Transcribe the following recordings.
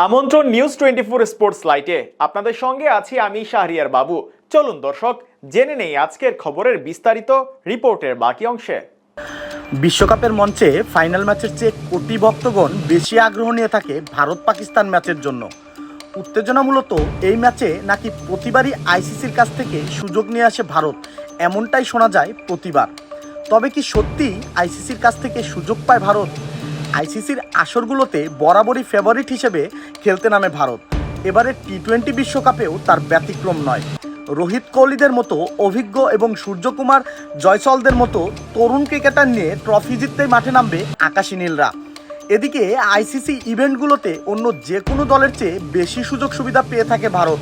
আমন্ত্রণ news twenty four sports লাইটে আপনাদের সঙ্গে আছি আমি শাহরিয়ার বাবু। চলুন দর্শক, জেনে নেই আজকের খবরের বিস্তারিত রিপোর্টের বাকি অংশে। বিশ্বকাপের মঞ্চে ফাইনাল ম্যাচের চেয়ে কোটি ভক্তগণ বেশি আগ্রহ নিয়ে থাকে ভারত পাকিস্তান ম্যাচের জন্য। উত্তেজনা মূলত এই ম্যাচে নাকি প্রতিবারই আইসিসির কাছ থেকে সুযোগ নিয়ে আসে ভারত। এমনটাই শোনা যায় প্রতিবার। তবে কি সত্যি আইসিসির কাছ থেকে সুযোগ পায় ভারত? আইসিসির আসরগুলোতে বরাবরই ফেভারিট হিসেবে খেলতে নামে ভারত। এবারে টি টোয়েন্টি বিশ্বকাপেও তার ব্যতিক্রম নয়। রোহিত কোহলিদের মতো অভিজ্ঞ এবং সূর্যকুমার জয়সলদের মতো তরুণ ক্রিকেটার নিয়ে ট্রফি জিততেই মাঠে নামবে আকাশী নীলরা। এদিকে আইসিসি ইভেন্টগুলোতে অন্য যে কোনো দলের চেয়ে বেশি সুযোগ সুবিধা পেয়ে থাকে ভারত,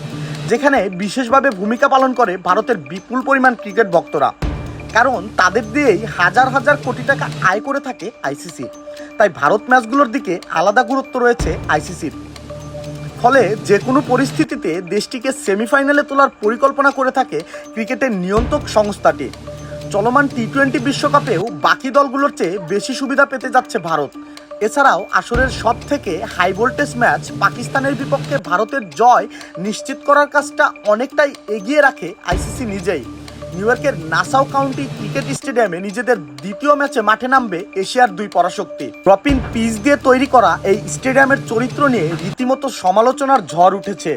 যেখানে বিশেষভাবে ভূমিকা পালন করে ভারতের বিপুল পরিমাণ ক্রিকেট ভক্তরা। কারণ তাদের দিয়েই হাজার হাজার কোটি টাকা আয় করে থাকে আইসিসি। তাই ভারত ম্যাচগুলোর দিকে আলাদা গুরুত্ব রয়েছে আইসিসির। ফলে যে কোনো পরিস্থিতিতে দেশটিকে সেমিফাইনালে তোলার পরিকল্পনা করে থাকে ক্রিকেটের নিয়ন্ত্রক সংস্থাটি। চলমান টি টোয়েন্টি বিশ্বকাপেও বাকি দলগুলোর চেয়ে বেশি সুবিধা পেতে যাচ্ছে ভারত। এছাড়াও আসরের সব থেকে হাই ভোল্টেজ ম্যাচ পাকিস্তানের বিপক্ষে ভারতের জয় নিশ্চিত করার কাজটা অনেকটাই এগিয়ে রাখে আইসিসি নিজেই। নিউ ইয়র্কের নাসাও কাউন্টি ক্রিকেট স্টেডিয়ামে নিজেদের দ্বিতীয় ম্যাচে মাঠে নামবে এশিয়ার দুই পরাশক্তি। প্রপিন পিচ দিয়ে তৈরি করা এই স্টেডিয়ামের চরিত্র নিয়ে রীতিমতো সমালোচনার ঝড় উঠেছে।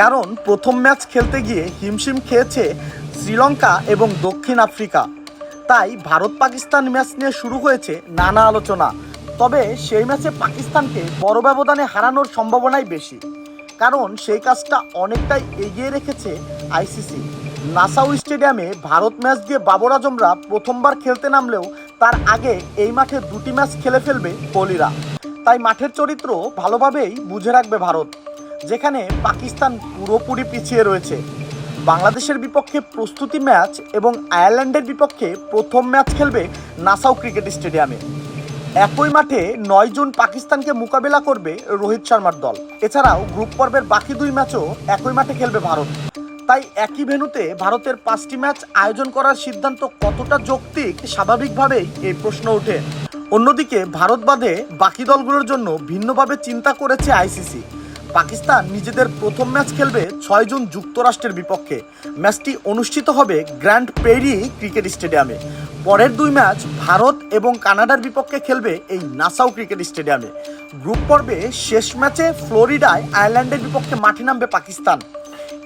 কারণ প্রথম ম্যাচ খেলতে গিয়ে হিমশিম খেয়েছে শ্রীলঙ্কা এবং দক্ষিণ আফ্রিকা। তাই ভারত পাকিস্তান ম্যাচ নিয়ে শুরু হয়েছে নানা আলোচনা। তবে সেই ম্যাচে পাকিস্তানকে বড় ব্যবধানে হারানোর সম্ভাবনাই বেশি। কারণ সেই কাজটা অনেকটাই এগিয়ে রেখেছে আইসিসি। নাসাউ স্টেডিয়ামে ভারত ম্যাচ দিয়ে বাবর আজমরা প্রথমবার খেলতে নামলেও তার আগে এই মাঠে দুটি ম্যাচ খেলে ফেলবে কোহলিরা। তাই মাঠের চরিত্র ভালোভাবেই বুঝে রাখবে ভারত, যেখানে পাকিস্তান পুরোপুরি পিছিয়ে রয়েছে। বাংলাদেশের বিপক্ষে প্রস্তুতি ম্যাচ এবং আয়ারল্যান্ডের বিপক্ষে প্রথম ম্যাচ খেলবে নাসাউ ক্রিকেট স্টেডিয়ামে। একই মাঠে নয় জুন পাকিস্তানকে মোকাবেলা করবে রোহিত শর্মার দল। এছাড়াও গ্রুপ পর্বের বাকি দুই ম্যাচও একই মাঠে খেলবে ভারত। তাই একই ভেন্যুতে ভারতের পাঁচটি ম্যাচ আয়োজন করার সিদ্ধান্ত কতটা যৌক্তিক স্বাভাবিকভাবেই এই প্রশ্ন ওঠে। অন্যদিকে ভারত বাদে বাকি দলগুলোর জন্য ভিন্নভাবে চিন্তা করেছে আইসিসি। পাকিস্তান নিজেদের প্রথম ম্যাচ খেলবে ছয় জুন যুক্তরাষ্ট্রের বিপক্ষে। ম্যাচটি অনুষ্ঠিত হবে গ্র্যান্ড পেরি ক্রিকেট স্টেডিয়ামে। পরের দুই ম্যাচ ভারত এবং কানাডার বিপক্ষে খেলবে এই নাসাও ক্রিকেট স্টেডিয়ামে। গ্রুপ পর্বে শেষ ম্যাচে ফ্লোরিডায় আয়ারল্যান্ডের বিপক্ষে মাঠে নামবে পাকিস্তান।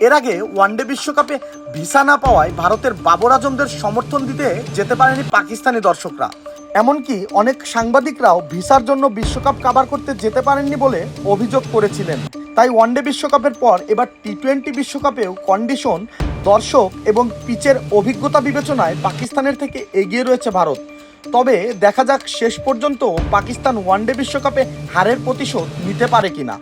এর আগে ওয়ানডে বিশ্বকাপে ভিসা না পাওয়ায় ভারতের বাবর আজমদের সমর্থন দিতে যেতে পারেনি পাকিস্তানি দর্শকরা। এমনকি অনেক সাংবাদিকরাও ভিসার জন্য বিশ্বকাপ কাবার করতে যেতে পারেননি বলে অভিযোগ করেছিলেন। তাই ওয়ানডে বিশ্বকাপের পর এবার টি টোয়েন্টি বিশ্বকাপেও কন্ডিশন, দর্শক এবং পিচের অভিজ্ঞতা বিবেচনায় পাকিস্তানের থেকে এগিয়ে রয়েছে ভারত। তবে দেখা যাক শেষ পর্যন্ত পাকিস্তান ওয়ানডে বিশ্বকাপে হারের প্রতিশোধ নিতে পারে কিনা।